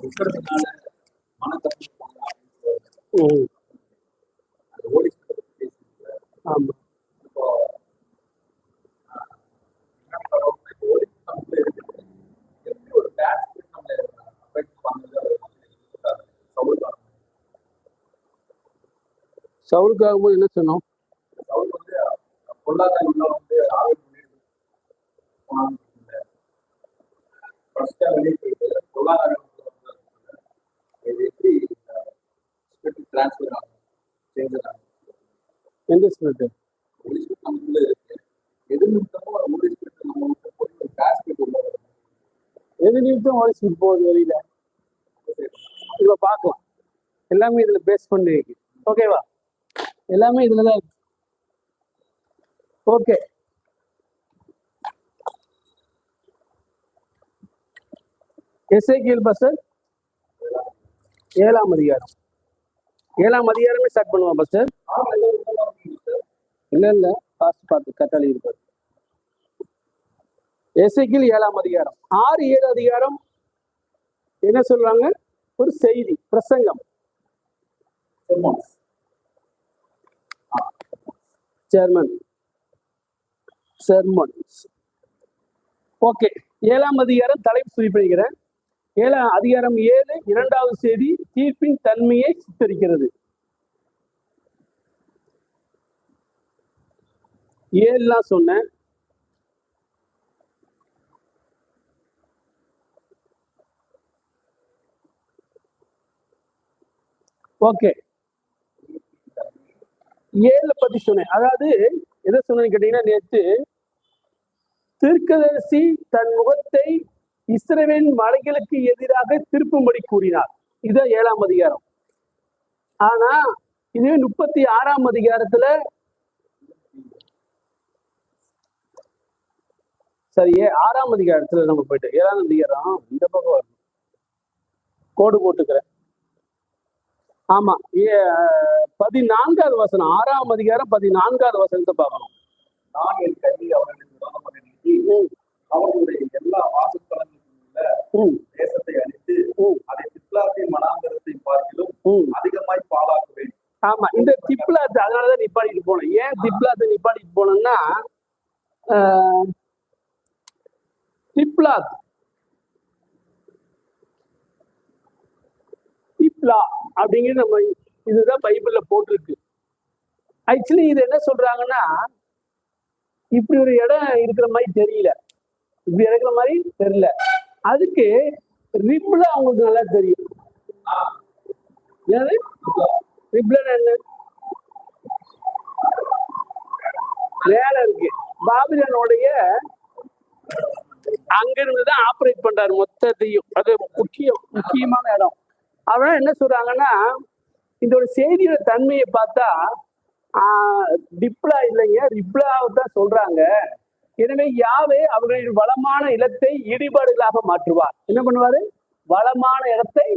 இருக்கிறதுனால மனத்தை ஓடி ஆமா இப்போ ஆஹ், என்ன ஒரு சவுலுக்காக என்ன சொன்னோம் எந்த ஸ்பிரிட் இருக்கு எது நம்ம எது நிமித்தம் ஸ்பிரிட் போகுது வெளியில. இப்ப பார்க்கலாம். எல்லாமே இதுல பேஸ் பண்ணி இருக்கு. ஓகேவா எல்லாமே இதுல தான் இருக்கு. ஓகே பஸ்டர் ஏழாம் அதிகாரம். ஏழாம் அதிகாரமே ஸ்டார்ட் பண்ணுவோம் பஸ்டர் இல்ல இல்ல. பார்த்து பார்த்து கட்டாளி இருப்பார் எசைக்கில் ஏழாம் அதிகாரம். ஆறு ஏழு அதிகாரம் என்ன சொல்றாங்க? ஒரு செய்தி பிரசங்கம். சேர்மன் செர்மன்ஸ் ஓகே ஏழாம் அதிகாரம் தலைப்பு குறிப்பிடுகிறேன். ஏழாம் அதிகாரம் ஏழு இரண்டாவது செய்தி தீர்ப்பின் தன்மையை சித்தரிக்கிறது. ஏழுலாம் சொன்னேன் ஓகே. ஏழு பத்தி சொன்னேன். அதாவது எதை சொன்னேன்னு கேட்டீங்கன்னா நேற்று தீர்க்கதரிசி தன் முகத்தை இஸ்ரவேல் மலைகளுக்கு எதிராக திருப்பும்படி கூறினார். இதுதான் ஏழாம் அதிகாரம். ஆனா இதுவே முப்பத்தி ஆறாம் அதிகாரத்துல சரி ஆறாம் அதிகாரத்துல நம்ம போயிட்டு ஏழாம் அதிகாரம் இந்த பக்கம் வரணும். கோடு போட்டுக்கிறேன். ஆமா ஏ பதினான்காவது வசனம் ஆறாம் அதிகாரம் பதினான்காவது வசனத்தை பார்க்கணும். நான் என் கல்வி அவர்களுக்கு அவர்களுடைய எல்லா வாசஸ்தலங்களுக்கும் தேசத்தை அழித்து அதை சிப்லாத்தின் மனாந்தரத்தை பார்க்கிலும். அதிகமாய் பாழாக்குவேன் ஆமா இந்த திப்லாத் அதனாலதான் நிப்பாட்டிட்டு போனேன் ஏன் திப்லாத்தை நிப்பாட்டிட்டு போனேன்னா ஆஹ், திப்லாத் திப்லா அப்படிங்கிறது நம்ம இதுதான் பைபிள்ல போட்டிருக்கு. ஆக்சுவலி இது என்ன சொல்றாங்கன்னா இப்படி ஒரு இடம் இருக்கிற மாதிரி தெரியல. இப்படி இருக்கிற மாதிரி தெரியல. அதுக்கு ரிப்ல அவங்களுக்கு நல்லா தெரியும். என்னது? ரிப்லன் என்ன? வேலை இருக்கு. பாபிலனுடைய அங்கிருந்து தான் ஆப்ரேட் பண்றாரு மொத்தத்தையும். அது முக்கியம் முக்கியமான இடம். அவன் என்ன சொல்றாங்கன்னா இந்த ஒரு செய்தியோட தன்மையை பார்த்தா ஆஹ், டிப்ளா இல்லைங்க. ரிப்ளாவை தான் சொல்றாங்க. எனவே யாவே அவர்களின் வளமான இடத்தை இடிபாடுகளாக மாற்றுவார். என்ன பண்ணுவாரு? வளமான இடத்தை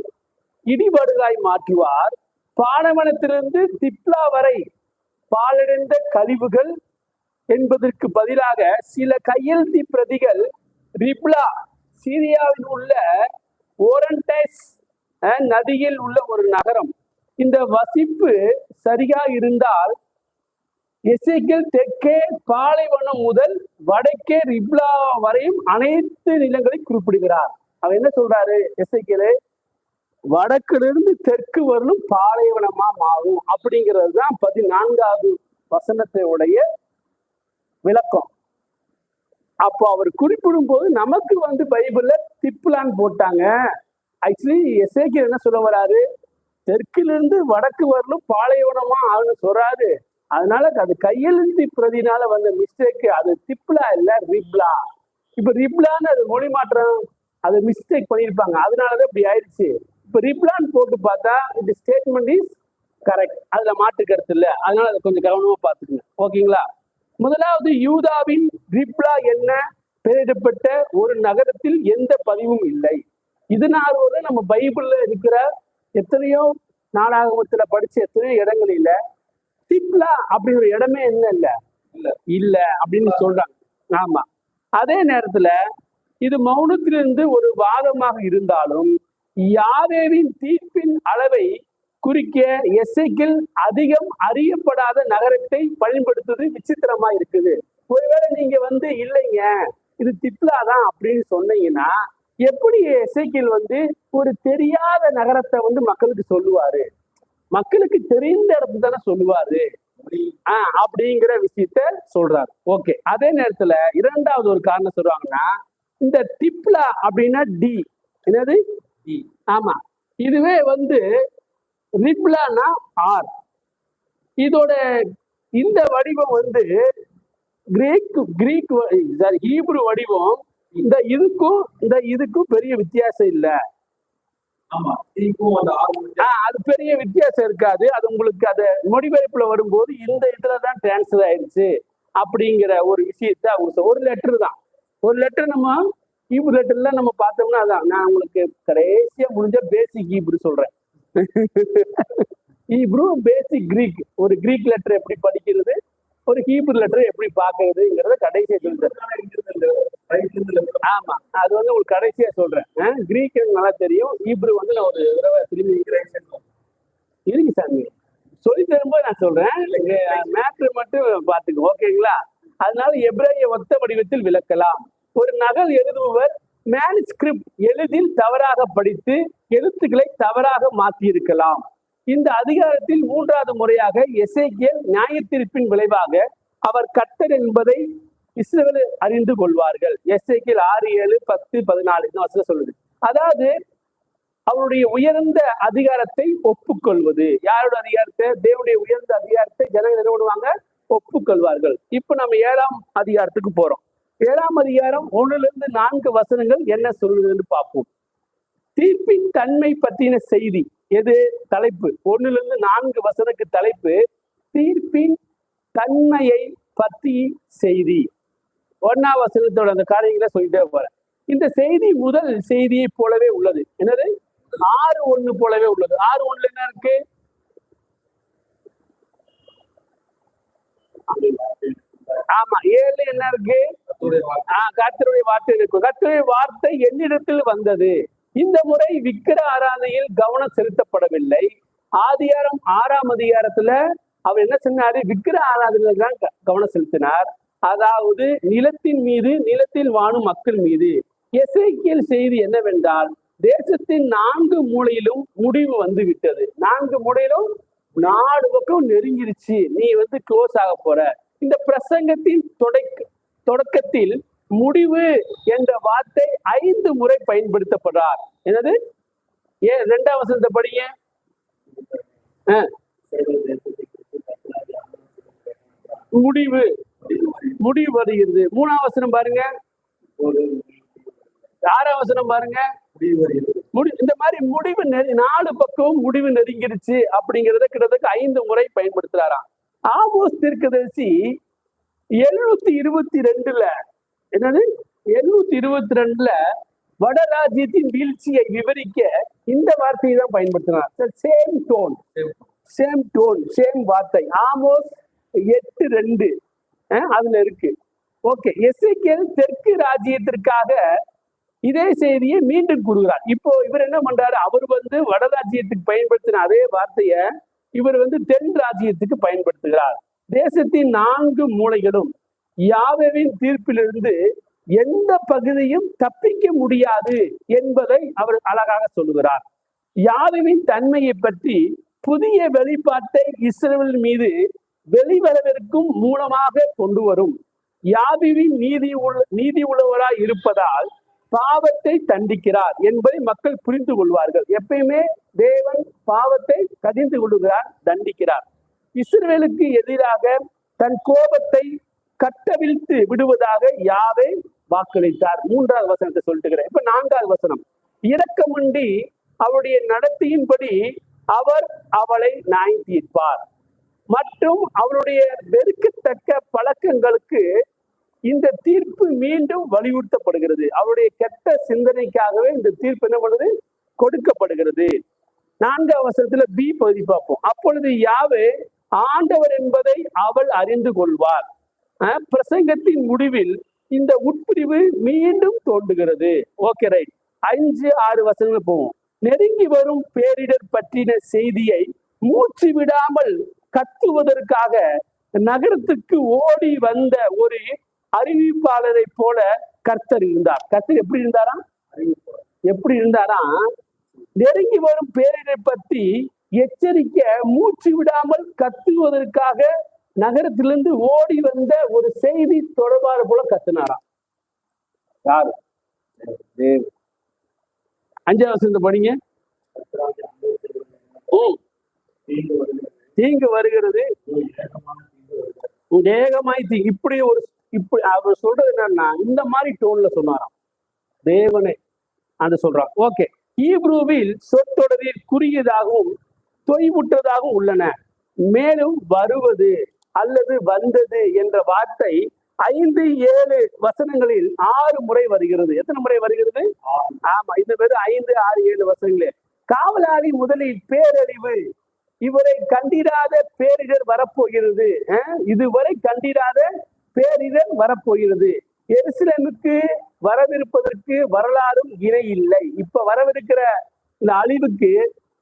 இடிபாடுகளாய் மாற்றுவார். பானவனத்திலிருந்து திப்லா வரை பாலடைந்த கழிவுகள் என்பதற்கு பதிலாக சில கையெழுத்தி பிரதிகள் ரிப்லா சீரியாவில் உள்ள ஓரன்டைஸ் அஹ், நதியில் உள்ள ஒரு நகரம். இந்த வசிப்பு சரியா இருந்தால் எசேக்கியேல் தெற்கே பாலைவனம் முதல் வடக்கே ரிப்லா வரையும் அனைத்து நிலங்களை குறிப்பிடுகிறார். அவர் என்ன சொல்றாரு? எசேக்கியேலு வடக்கிலிருந்து தெற்கு வரலும் பாலைவனமா மாறும் அப்படிங்கிறது தான் பதினான்காவது வசனத்தையுடைய விளக்கம். அப்போ அவர் குறிப்பிடும் போது நமக்கு வந்து பைபிள்ல திப்லான் போட்டாங்க. ஆக்சுவலி எசேக்கியல் என்ன சொல்ல வராரு? தெற்கிலிருந்து வடக்கு வரலும் பாலைவனமா ஆகுன்னு சொல்றாரு. அதனால அது கையெழுத்து பிரதினால வந்த மிஸ்டேக் அது திப்லா இல்ல ரிப்லா இப்ப ரிப்லான்னு அது மொழி மாற்றம் அது மிஸ்டேக் பண்ணியிருப்பாங்க. அதனாலதான் இப்படி ஆயிடுச்சு. இப்ப ரிப்லான் போட்டு பார்த்தா இந்த ஸ்டேட்மெண்ட் இஸ் கரெக்ட் அதுல மாற்று கருத்து இல்ல. அதனால அதை கொஞ்சம் கவனமா பாத்துக்கங்க ஓகேங்களா? முதலாவது யூதாவின் ரிப்லா என்ன? பெயரிடப்பட்ட ஒரு நகரத்தில் எந்த பதிவும் இல்லை. இதனால் நம்ம பைபிள்ல இருக்கிற எத்தனையோ நாளாகமத்துல படிச்ச எத்தனையோ இடங்களில திப்லா அப்படிங்கிற இடமே என்ன இல்ல. இல்ல. இல்ல அப்படின்னு சொல்றாங்க. ஆமா. அதே நேரத்துல இது மௌனத்திலிருந்து ஒரு வாதமாக இருந்தாலும் யாவேவின் தீர்ப்பின் அளவை குறிக்க எஸ்ஐக்கில் அதிகம் அறியப்படாத நகரத்தை பயன்படுத்துவது விசித்திரமா இருக்குது. ஒருவேளை நீங்க வந்து இல்லைங்க இது திப்லாதான் அப்படின்னு சொன்னீங்கன்னா எப்படி எஸ்ஐக்கில் வந்து ஒரு தெரியாத நகரத்தை வந்து மக்களுக்கு சொல்லுவாரு? மக்களுக்கு தெரிந்த இடத்துல தானே சொல்லுவாரு. ஆஹ் அப்படிங்கிற விஷயத்த சொல்றாரு. ஓகே அதே நேரத்துல இரண்டாவது ஒரு காரணம் சொல்றாங்கன்னா இந்த திப்லா அப்படின்னா டி. என்னது? டி. ஆமா. இதுவே வந்து ரிப்லானா ஆர். இதோட இந்த வடிவம் வந்து கிரேக் கிரீக் சாரி ஹீப்ரு வடிவம். இந்த இதுக்கும் இந்த இதுக்கும் பெரிய வித்தியாசம் இல்ல ஆமா டீக்கும் அந்த ஆறு ஆஹ் அது பெரிய வித்தியாசம் இருக்காது. அது உங்களுக்கு அது மொழிபெயர்ப்புல வரும்போது இந்த இதுலதான் டிரான்ஸ்ஃபர் ஆயிடுச்சு அப்படிங்கிற ஒரு விஷயத்த அவங்க ஒரு லெட்டர் தான். ஒரு லெட்டர் நம்ம ஈபு லெட்டர்ல நம்ம பார்த்தோம்னா அதான். நான் உங்களுக்கு கடைசியா முடிஞ்ச பேசிக் ஈப்ரு சொல்றேன். ஈப்ரு பேசிக் கிரீக் ஒரு கிரீக் லெட்டர் எப்படி படிக்கிறது? ஒரு ஹீப்ரு லெட்டர் எப்படி பாக்குறதுங்கிறத கடைசியா சொல்றேன். ஆமா அது வந்து உங்களுக்கு கடைசியா சொல்றேன். கிரீக் எனக்கு நல்லா தெரியும் ஹீப்ரு வந்து நான் ஒரு தடவை திரும்பி இருக்கு சாமி சொல்லி தரும்போது நான் சொல்றேன். மேட்ரு மட்டும் பாத்துக்கோ ஓகேங்களா? அதனால எப்ராய ஒத்த வடிவத்தில் விளக்கலாம். ஒரு நகல் எழுதுபவர் மேனுஸ்கிரிப்ட் எளிதில் தவறாக படித்து எழுத்துக்களை தவறாக மாற்றியிருக்கலாம் இந்த அதிகாரத்தில் மூன்றாவது முறையாக எசேக்கியல் நியாயத்தீர்ப்பின் விளைவாக அவர் கர்த்தர் என்பதை இஸ்ரேல் அறிந்து கொள்வார்கள். எஸ்ஐக்கில் ஆறு ஏழு பத்து பதினாலு இந்த வசனம் சொல்லுது. அதாவது அவருடைய உயர்ந்த அதிகாரத்தை ஒப்புக்கொள்வது. யாரோட அதிகாரத்தை? தேவனுடைய உயர்ந்த அதிகாரத்தை ஜனங்கள் என்ன பண்ணுவாங்க? ஒப்புக்கொள்வார்கள். இப்ப நம்ம ஏழாம் அதிகாரத்துக்கு போறோம். ஏழாம் அதிகாரம் ஒண்ணுல இருந்து நான்கு வசனங்கள் என்ன சொல்லுதுன்னு பார்ப்போம். தீர்ப்பின் தன்மை பற்றின செய்தி. எது? தலைப்பு. ஒண்ணுல இருந்து நான்கு வசனக்கு தலைப்பு தீர்ப்பின் தன்மையை பற்றி செய்தி. ஒன்னாம் வசனத்தோட அந்த காரியங்களை சொல்லிட்டே போறேன். இந்த செய்தி முதல் செய்தியை போலவே உள்ளது. என்னது? ஆறு ஒண்ணு போலவே உள்ளது. ஆறு ஒண்ணுல என்ன இருக்கு? ஆமா ஏழு என்ன இருக்கு? ஆஹ் கர்த்தருடைய வார்த்தை இருக்கும் கர்த்தருடைய வார்த்தை என்னிடத்தில் வந்தது. இந்த முறை விக்கிர ஆராதனையில் கவனம் செலுத்தப்படவில்லை. ஆதிகாரம் ஆறாம் அதிகாரத்துல அவர் என்ன சொன்னாரு? விக்கிர ஆராதனையில் தான் கவனம் செலுத்தினார். அதாவது நிலத்தின் மீது நிலத்தில் வாழும் மக்கள் மீது. எசைக்கியல் செய்தி என்னவென்றால் தேசத்தின் நான்கு மூலையிலும் முடிவு வந்து விட்டது நான்கு மூலையிலும் நாலு பக்கம் நெருங்கிருச்சு. நீ வந்து க்ளோஸ் ஆக போற. இந்த பிரசங்கத்தின் தொடக்க தொடக்கத்தில் முடிவு என்ற வார்த்தை ஐந்து முறை பயன்படுத்தப்படுறார். என்னது? ஏன் ரெண்டாம் வசனத்தை படிங்க. முடிவு. முடிவு வருகிறது. மூணாம் வசனம் பாருங்க. ஆறாம் வசனம் பாருங்க. முடி இந்த மாதிரி முடிவு நெரு- நாலு பக்கம் முடிவு நெருங்கிருச்சு அப்படிங்கறத கிட்டத்தட்ட ஐந்து முறை பயன்படுத்துறாராம். ஆமோஸ் தீர்க்கதரிசி எழுநூத்தி இருபத்தி ரெண்டுல என்னது? எழுநூத்தி இருபத்தி ரெண்டுல வடராஜ்யத்தின் வீழ்ச்சியை விவரிக்க இந்த வார்த்தையை தான் பயன்படுத்தினார். Same tone same tone same வார்த்தை. ஆமோஸ் எட்டு ரெண்டு. அதுல இருக்கு. ஓகே எஸ்ஐகேல் தெற்கு ராஜ்யத்திற்காக இதே செய்தியை மீண்டும் கூறுகிறார். இப்போ இவர் என்ன பண்றாரு? அவர் வந்து வட ராஜ்யத்துக்கு பயன்படுத்தின அதே வார்த்தையை இவர் வந்து தென் ராஜ்யத்துக்கு பயன்படுத்துகிறார். தேசத்தின் நான்கு மூலைகளும் யாவவின் தீர்ப்பிலிருந்து எந்த பகுதியும் தப்பிக்க முடியாது என்பதை அவர் அழகாக சொல்லுகிறார். யாவேவின் தன்மையை பற்றி புதிய வெளிப்பாட்டை இஸ்ரேல் மீது வெளிவரவிற்கும் மூலமாக கொண்டு வரும். யாவிவின் நீதி உள்ள நீதி உள்ளவராய் இருப்பதால் பாவத்தை தண்டிக்கிறார் என்பதை மக்கள் புரிந்து கொள்வார்கள். எப்பயுமே தேவன் பாவத்தை கதிந்து கொள்கிறார் தண்டிக்கிறார். இஸ்ரேலுக்கு எதிராக தன் கோபத்தை கட்டவிழ்த்து விடுவதாக யாவே வாக்களித்தார். மூன்றாவது வசனத்தை சொல்லிட்டு இப்ப நான்காவது வசனம். இரக்கமுண்டி அவருடைய நடத்தியின்படி அவர் அவளை நாய் தீர்ப்பார் மற்றும் அவருடைய வெறுக்கத்தக்க பழக்கங்களுக்கு இந்த தீர்ப்பு மீண்டும் வலியுறுத்தப்படுகிறது. அவருடைய கெட்ட சிந்தனைக்காகவே இந்த தீர்ப்பு என்ன பண்ணுது? கொடுக்கப்படுகிறது. நான்கு அவசரத்துல பி பகுதி பார்ப்போம். அப்பொழுது யாவே ஆண்டவர் என்பதை அவள் அறிந்து கொள்வார். பிரசங்கத்தின் முடிவில் இந்த உட்பிரிவு மீண்டும் தோன்றுகிறது. ஓகே ரைட் அஞ்சு ஆறு வசனங்கள் போவோம். நெருங்கி வரும் பேரிடர் பற்றின செய்தியை மூச்சு விடாமல் கத்துவதற்காக நகரத்துக்கு ஓடி வந்த ஒரு அறிவிப்பாளரை போல கர்த்தர் இருந்தார். கர்த்தர் எப்படி இருந்தாராம் எப்படி இருந்தாராம் நெருங்கி வரும் பேரிடர் பற்றி எச்சரிக்க மூச்சு விடாமல் கத்துவதற்காக நகரத்திலிருந்து ஓடி வந்த ஒரு செய்தி தொடர்பாளர் போல கத்துனாராம். யாரு. அஞ்சாவது வசனத்தை படிங்க. தீங்கு வருகிறது. வேகமாய் தீ இப்படி ஒரு இப்படி அவர் சொல்றது என்னன்னா இந்த மாதிரி டோன்ல சொன்னாராம். தேவனே அந்த சொல்றான். ஓகே. ஈப்ரூவில் சொற்றொடரில் குறுகியதாகவும் தொய்வுற்றதாகவும் உள்ளன. மேலும் வருவது. அல்லது வந்தது என்ற வார்த்தை ஐந்து ஏழு வசனங்களில் ஆறு முறை வருகிறது. எத்தனை முறை வருகிறது? ஆமா இந்த பேரு ஐந்து ஆறு ஏழு வசனங்களே. காவலாளி முதலில் பேரழிவு. இவரை கண்டிராத பேரிடர் வரப்போகிறது. இதுவரை கண்டிராத பேரிடர் வரப்போகிறது. எருசலேமுக்கு வரவிருப்பதற்கு வரலாறும் இணை இல்லை. இப்ப வரவிருக்கிற இந்த அழிவுக்கு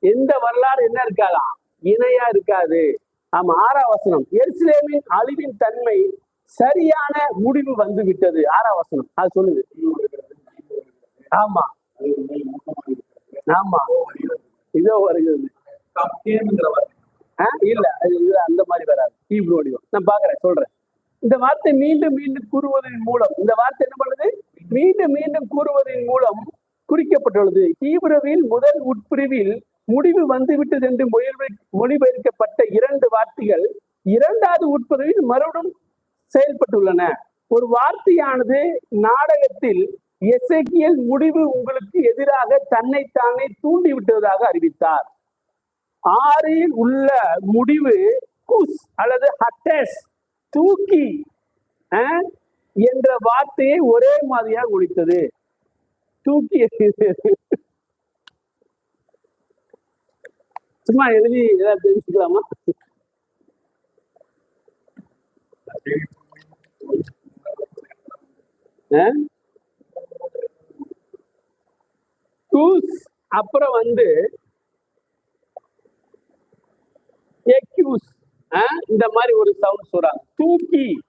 எந்த வரலாறு என்ன இருக்காதாம் இணையா இருக்காது. ஆமா ஆறாம் வசனம். எருசலேமின் அழிவின் தன்மை சரியான முடிவு வந்து விட்டது ஆறாம் வசனம். அது சொல்லுது ஆமா. ஆமா. இதோ வருகிறது. ஆ, இல்ல அது அந்த மாதிரி வராது. ஹீப்ரு வடிவம். நான் பாக்குறேன் சொல்றேன். இந்த வார்த்தை மீண்டும் மீண்டும் கூறுவதன் மூலம் இந்த வார்த்தை என்ன பண்ணுது? மீண்டும் மீண்டும் கூறுவதன் மூலம் குறிக்கப்பட்டுள்ளது. ஹீப்ரவில் முதல் உட்பிரிவில் முடிவு வந்துவிட்டது என்று மொழி மொழிபெயர்க்கப்பட்ட இரண்டு வார்த்தைகள் இரண்டாவது உட்பிரிவில் மறுபடியும் செயல்பட்டுள்ளன. ஒரு வார்த்தையானது நாடகத்தில் எசேக்கியேல் முடிவு உங்களுக்கு எதிராக தன்னைத்தானே தூண்டி விட்டதாக அறிவித்தார். ஆறில் உள்ள முடிவு குஸ் அல்லது ஹட்டஸ் தூக்கி அஹ், என்ற வார்த்தையை ஒரே மாதிரியாக ஒழித்தது. தூக்கி சும்மா எழுதி ஏதாவது தெரிஞ்சுக்கலாமா? அஹ்? அப்புறம் வந்து எக்யூஸ் இந்த மாதிரி ஒரு சவுண்ட் சொல்றாங்க. தூக்கி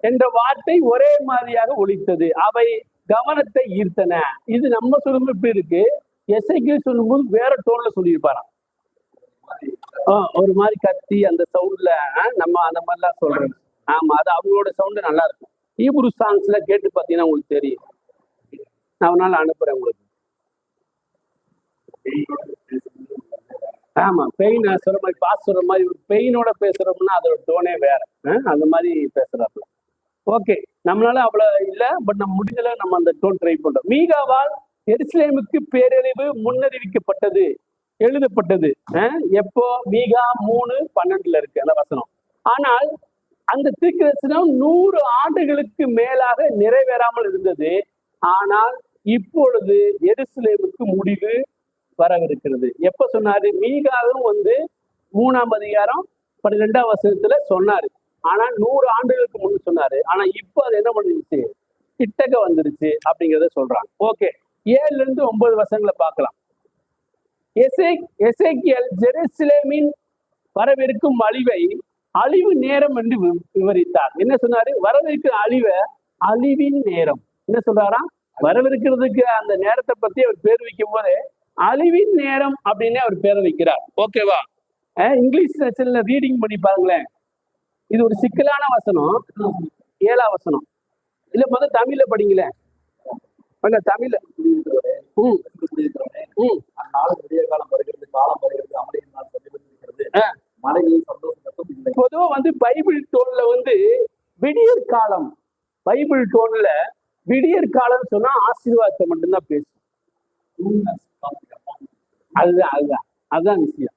என்ற வார்த்தை ஒரே மாதிரியாக ஒழித்தது அவை கவனத்தை ஈர்த்தன. இது நம்ம சொல்லும் இப்படி இருக்கு. எஸ்ஐக்கு சொல்லும்போது வேற டோன்ல சொல்லியிருப்பாராம். ஒரு மாதிரி கத்தி அந்த சவுண்ட்ல நம்ம அந்த மாதிரிலாம் சொல்றோம் ஆமா அது அவங்களோட சவுண்டு நல்லா இருக்கும் ஈபுரு சாங்ஸ்ல கேட்டு பார்த்தீங்கன்னா உங்களுக்கு தெரியும். நான் ஒரு நாள் அனுப்புறேன் உங்களுக்கு. ஆமா பெயின் சொல்ற மாதிரி பாஸ் சொல்ற மாதிரி ஒரு பெயினோட பேசுறோம்னா அதோட டோனே வேற. அந்த மாதிரி பேசுறாப்புல ஓகே நம்மளால அவ்வளவு இல்ல பட் நம்ம முடிஞ்சல நம்ம அந்த டோன் ட்ரை பண்றோம். மீகாவால் எருசலேமுக்கு பேரழிவு முன்னறிவிக்கப்பட்டது எழுதப்பட்டது. அஹ் எப்போ? மீகா மூணு பன்னெண்டுல இருக்கு அந்த வசனம். ஆனால் அந்த தீர்க்கதரிசனம் நூறு ஆண்டுகளுக்கு மேலாக நிறைவேறாமல் இருந்தது. ஆனால் இப்பொழுது எருசலேமுக்கு முடிவு வரவிருக்கிறது. எப்ப சொன்னாரு? மீகாவும் வந்து மூணாம் அதிகாரம் பன்னிரெண்டாம் வசனத்துல சொன்னாரு. ஆனா நூறு ஆண்டுகளுக்கு முன்னு சொன்னாரு. ஆனா இப்போ அது என்ன பண்ணிருச்சு கிட்டக்க வந்துருச்சு அப்படிங்கறத சொல்றாங்க. ஓகே. ஏழுல இருந்து ஒன்பது வசனங்களை பார்க்கலாம். எசே எசேக்கியல் ஜெருசலேமின் வரவிருக்கும் அழிவை அழிவு நேரம் என்று விவரித்தார். என்ன சொன்னாரு? வரவிருக்கிற அழிவை அழிவின் நேரம். என்ன சொல்றாராம் வரவிருக்கிறதுக்கு அந்த நேரத்தை பத்தி அவர் பேர் வைக்கும் போது அழிவின் நேரம் அப்படின்னு அவர் பேர் வைக்கிறார். ஓகேவா அஹ் இங்கிலீஷ் செஷன்ல ரீடிங் பண்ணி பாருங்களேன். இது ஒரு சிக்கலான வசனம். ஏழா வசனம். இல்ல முதல்ல தமிழ்ல படிங்களேன். இல்ல தமிழ். காலம் காலம் பொதுவா வந்து பைபிள் டோன்ல வந்து விடியற் காலம். பைபிள் டோன்ல விடியற் காலம் சொன்னா ஆசீர்வாதத்தை மட்டும்தான் பேசும். அதுதான் அதுதான். அதுதான் விஷயம்.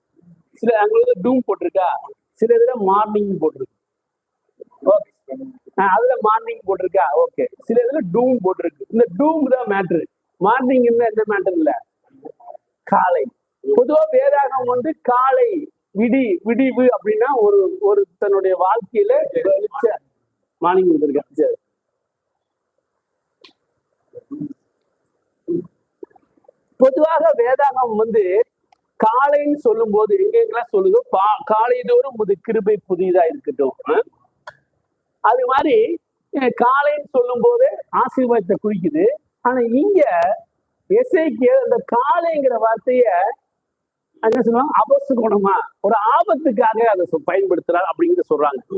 சில அங்களுக்கு டூம் போட்டிருக்கா? சில இதுல மார்னிங் போட்டிருக்கு. ஓகே அதுல மார்னிங் போட்டிருக்கா? ஓகே சில இதுல டூம் போட்டிருக்கு. இந்த டூம் தான் மேட்ரு மார்னிங் எந்த மேட்டர் இல்ல? காலை. பொதுவா வேதாகம் வந்து காலை விடி விடிவு அப்படின்னா ஒரு ஒரு தன்னுடைய வாழ்க்கையில மார்னிங் கொடுத்துருக்கேன் சரி. பொதுவாக வேதாகம் வந்து காலைன்னு சொல்லும் போது எங்கெங்கெல்லாம் சொல்லுதோ பா- காலைதோறும் முது கிருபை புதியதா இருக்கட்டும். அது மாதிரி காலைன்னு சொல்லும் போது ஆசீர்வாதத்தை குறிக்குது. ஆனா இங்க எஸ்ஐக்கு அந்த காலைங்கிற வார்த்தைய என்ன சொல்லுவாங்க? அபசு குணமா ஒரு ஆபத்துக்காக அதை சொ- பயன்படுத்துறாரு அப்படிங்கிறத சொல்றாங்க.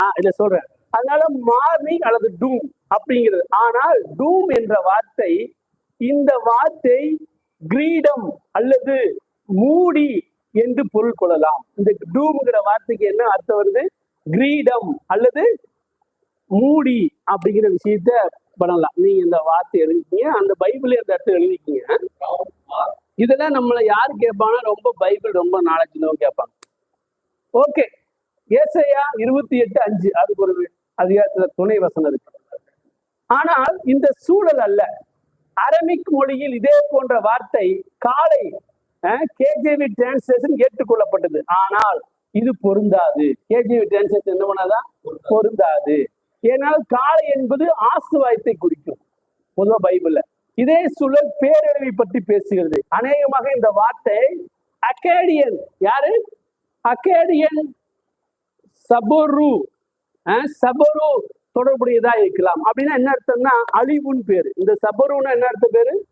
ஆஹ் இல்ல சொல்றேன் அதனால மார்னிங் அல்லது டூம் அப்படிங்கிறது. ஆனால் டூம் என்ற வார்த்தை இந்த வார்த்தை கிரீடம் அல்லது மூடி என்று பொருள் கொள்ளலாம். இந்த டூம்ங்கிற வார்த்தைக்கு என்ன அர்த்தம் வருது? கிரீடம் அல்லது மூடி அப்படிங்கிற விஷயத்த பண்ணலாம். நீங்க இந்த வார்த்தை எழுதிக்கீங்க. அந்த பைபிளே அந்த இடத்துல எழுதிக்கீங்க. இதெல்லாம் நம்மள யாரு கேட்பாங்கன்னா ரொம்ப பைபிள் ரொம்ப நாலேஜ் கேட்பாங்க. ஓகே. ஏசையா இருபத்தி எட்டு அஞ்சு. அதுக்கு ஒரு அதிகாரத்துல துணை வசனம் இருக்கு. ஆனால் இந்த சூழல் அல்ல. அரபிக் மொழியில் இதே போன்ற வார்த்தை காலை கேஜேவி டிரான்ஸ்லேஷன் ஏற்றுக்கொள்ளப்பட்டது. ஆனால் இது பொருந்தாது. கேஜேவி டிரான்ஸ்லேஷன் என்ன பண்ணாதான் பொருந்தாது. ஏனால் காலை என்பது ஆசுவாயத்தை குறிக்கும். பொதுவா பைபிள்ல. இதே சூழல் பேரழிவை பற்றி பேசுகிறது. அநேகமாக இந்த வார்த்தை அக்கேடியன். யாரு? அக்கேடியன் சபோரு. அஹ், சபோரு தொடர்புடையதா இருக்கலாம். அப்படின்னா என்ன அர்த்தம்னா அழிவுன்னு பேரு. இந்த சபருன்னா என்ன அர்த்தம் பேரு?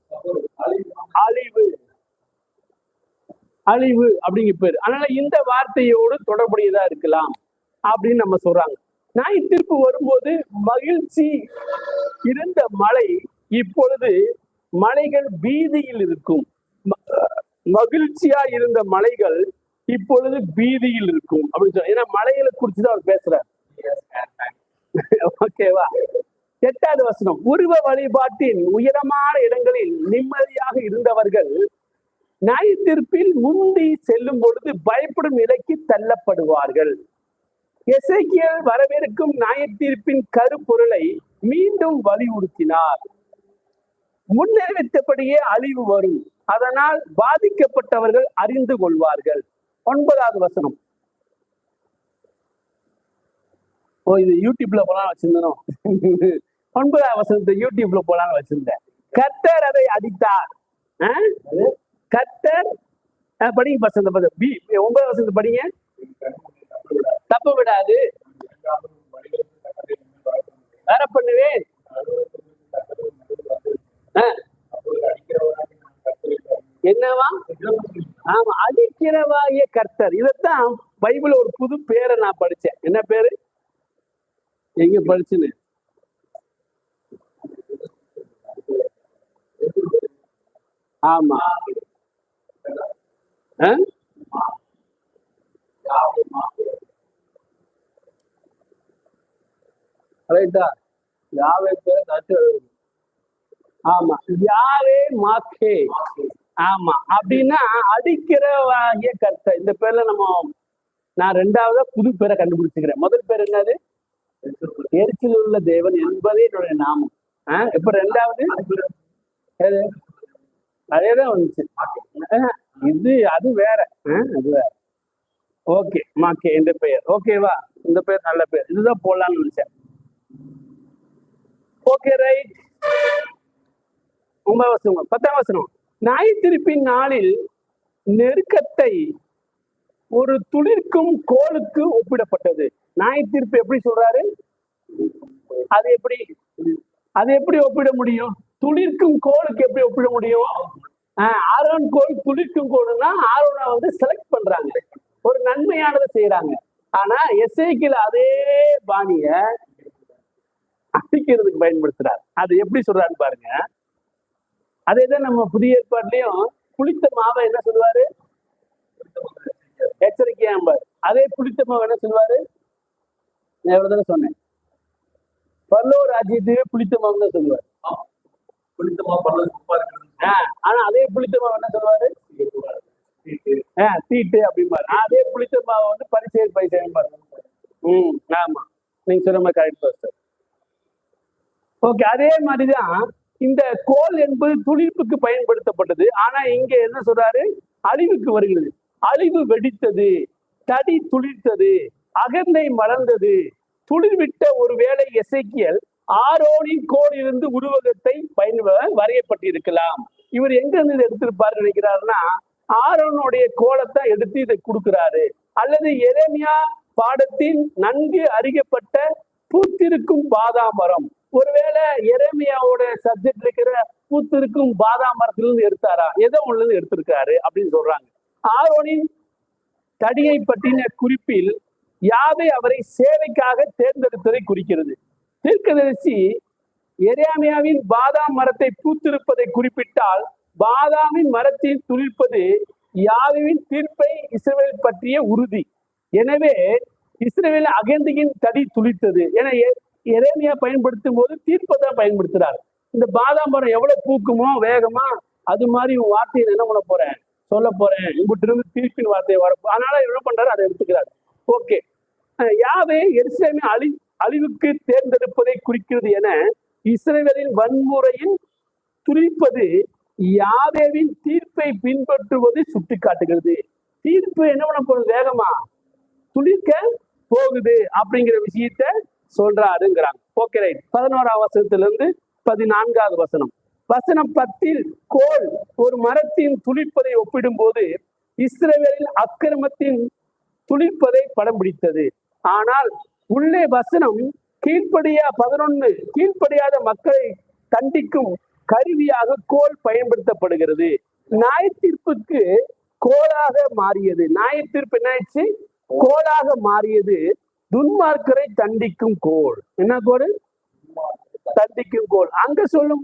அழிவு. அழிவு அப்படிங்கிற பேரு. அதனால இந்த வார்த்தையோடு தொடர்புடையதா இருக்கலாம் அப்படின்னு நம்ம சொல்றாங்க. நாய் தீர்ப்பு வரும்போது மகிழ்ச்சி இருந்த மலை இப்பொழுது மலைகள் பீதியில் இருக்கும். ம- மகிழ்ச்சியா இருந்த மலைகள் இப்பொழுது பீதியில் இருக்கும். அப்படின்னு சொல்ல ஏன்னா மலைகளை குறிச்சுதான் அவர் பேசுறார். ஓகேவா எட்டாவது வசனம். உருவ வழிபாட்டின் உயரமான இடங்களில் நிம்மதியாக இருந்தவர்கள் நியாயத்தீர்ப்பில் முந்தி செல்லும் பொழுது பயப்படும் நிலைக்கு தள்ளப்படுவார்கள். எசைக்கியல் வரவிருக்கும் நியாயத்தீர்ப்பின் கருப்பொருளை மீண்டும் வலியுறுத்தினார். முன்னறிவித்தபடியே அழிவு வரும். அதனால் பாதிக்கப்பட்டவர்கள் அறிந்து கொள்வார்கள். ஒன்பதாவது வசனம். ஓ இது யூடியூப்ல போலாம் வச்சிருந்தோம். ஒன்பதாவது வசனத்தை யூடியூப்ல போலாம் வச்சிருந்தேன். கர்த்தர் அதை அடித்தார். ஆ? கர்த்தர் படிங்க வசந்த பி ஒன்பதாவது வசனத்தை படிங்க. தப்பு விடாது. வேற பண்ணுவேன். என்னவா? ஆமா அடிக்கிறவாகிய கர்த்தர். இதத்தான் பைபிள் ஒரு புது பேரை நான் படிச்சேன். என்ன பேரு? எங்க படிச்சுன்னு? ஆமா. ஆ? ரைட்டா யாவே பேர் ஆமா. யாவே மாக்கே. ஆமா. அப்படின்னா அடிக்கிறவாகிய கர்த்தர். இந்த பேர்ல நம்ம நான் ரெண்டாவதா புது பேரை கண்டுபிடிச்சுக்கிறேன். முதல் பேர் என்னது? எரிச்சல் உள்ள தேவன் என்பதே என்னுடைய நாமம். ஆஹ் இப்ப ரெண்டாவது? அதேதான் வந்துச்சு. இது அது வேற. அது வேற. ஓகே. மாக்கே இந்த பெயர். ஓகேவா? இந்த பெயர் நல்ல பேர் இதுதான் போடலாம்னு நினைச்சேன். ஓகே ரைட் ஒன்பது வசனம் பத்தாம் வசனம். ஞாயிற்றிருப்பின் நாளில் நெருக்கத்தை ஒரு துளிர்க்கும் கோலுக்கு ஒப்பிடப்பட்டது. ஞாயிற்றிருப்பு எப்படி சொல்றாரு? அது எப்படி? அது எப்படி ஒப்பிட முடியும்? துளிர்க்கும் கோலுக்கு எப்படி ஒப்பிட முடியும்? ஆஹ் ஆரோன் கோல் துளிர்க்கும் கோலுன்னா ஆரோனை வந்து செலக்ட் பண்றாங்க. ஒரு நன்மையானதை செய்யறாங்க ஆனா எஸ்ஐக்கில் அதே பாணிய அடிக்கிறதுக்கு பயன்படுத்துறாரு. அது எப்படி சொல்றாரு பாருங்க. அதே தான் நம்ம புதிய ஏற்பாட்லயும் புளித்த மாவை என்ன சொல்லுவாரு? எச்சரிக்கையா அதே புளித்த மாவை என்ன சொல்லுவாரு? நான் எவ்வளவு தானே சொன்னேன். பல்லோ ராஜ்யத்தையே புளித்த மாவு தான் சொல்லுவார். புளித்த மாவு ஆஹ் ஆனா அதே புளித்த மாவு என்ன சொல்லுவாரு? ஆஹ் தீட்டு அப்படிம்பாரு. அதே புளித்த மாவை வந்து பரிசை பரிசெயல்பாரு ம் ஆமா. நீங்க சொன்ன மாதிரி கரெக்ட் சார் ஓகே அதே மாதிரிதான் இந்த கோல் என்பது துளிர்ப்புக்கு பயன்படுத்தப்பட்டது. ஆனா இங்க என்ன சொல்றாரு? அழிவுக்கு வருகிறது. அழிவு வெடித்தது தடி துளிர்த்தது அகந்தை மலர்ந்தது. துளிர்விட்ட ஒருவேளை எசேக்கியல் ஆரோனின் கோல் இருந்து உருவகத்தை பயன் வரையப்பட்டிருக்கலாம். இவர் எங்க இருந்து எடுத்திருப்பாரு நினைக்கிறாருன்னா ஆரோனுடைய கோலத்தை எடுத்து இதை கொடுக்கிறாரு. அல்லது எரேமியா பாடத்தின் நன்கு அறியப்பட்ட பூத்திருக்கும் பாதாமரம். ஒருவேளை எரேமியாவோட சப்ஜெக்ட் இருக்கிற பூத்திருக்கும் இருந்து எடுத்தாரா? எதோ ஒண்ணுல இருந்து எடுத்திருக்காரு அப்படின்னு சொல்றாங்க. ஆரோனின் தடியை பற்றின குறிப்பில் யாவை அவரை சேவைக்காக தேர்ந்தெடுத்ததை குறிக்கிறது. தீர்க்கதரிசி எரேமியாவின் பாதாம் மரத்தை பூத்திருப்பதை குறிப்பிட்டால் பாதாமின் மரத்தில் துளிர்ப்பது யாவின் தீர்ப்பை இஸ்ரேல் பற்றிய உறுதி. எனவே இஸ்ரேலில் அகந்தியின் தடி துளித்தது என இறைமையா பயன்படுத்தும் போது தீர்ப்பை தான் இந்த பாதாம் மரம் எவ்வளவு பூக்குமோ வேகமா அது மாதிரி உன் வார்த்தையை என்ன பண்ண போறேன்? சொல்ல போறேன். இங்கிட்ட இருந்து தீர்ப்பின் வார்த்தையை வரப்போ அதனால என்ன பண்றாரு? அதை எடுத்துக்கிறாரு. ஓகே. யாவே எருசலேமை அழி அழிவுக்கு தேர்ந்தெடுப்பதை குறிக்கிறது என இஸ்ரவேலின் வன்முறையில் துளிப்பது யாவேவின் தீர்ப்பை பின்பற்றுவது சுட்டிக்காட்டுகிறது. தீர்ப்பு என்ன பண்ண போகுது? வேகமா துளிர்க்க போகுது அப்படிங்கிற விஷயத்த சொல்றாருங்கிறாங்க. ஓகே ரைட் பதினோராம் வசனத்திலிருந்து பதினான்காவது வசனம். வசனம் பத்தில் கோல் ஒரு மரத்தின் துளிப்பதை ஒப்பிடும் போது இஸ்ரேலில் அக்கிரமத்தின் துளிப்பதை படம் பிடித்தது. ஆனால் உள்ளே வசனம் கீழ்ப்படியா பதினொன்னு கீழ்ப்படியாத மக்களை தண்டிக்கும் கருவியாக கோல் பயன்படுத்தப்படுகிறது. நியாயத்தீர்ப்புக்கு கோலாக மாறியது. நியாயத்தீர்ப்பு என்ன ஆயிடுச்சு கோலாக மாறியது. துன்மார்க்கரை தண்டிக்கும் கோல் என்ன கோடு? தண்டிக்கும் கோல் அங்க சொல்லும்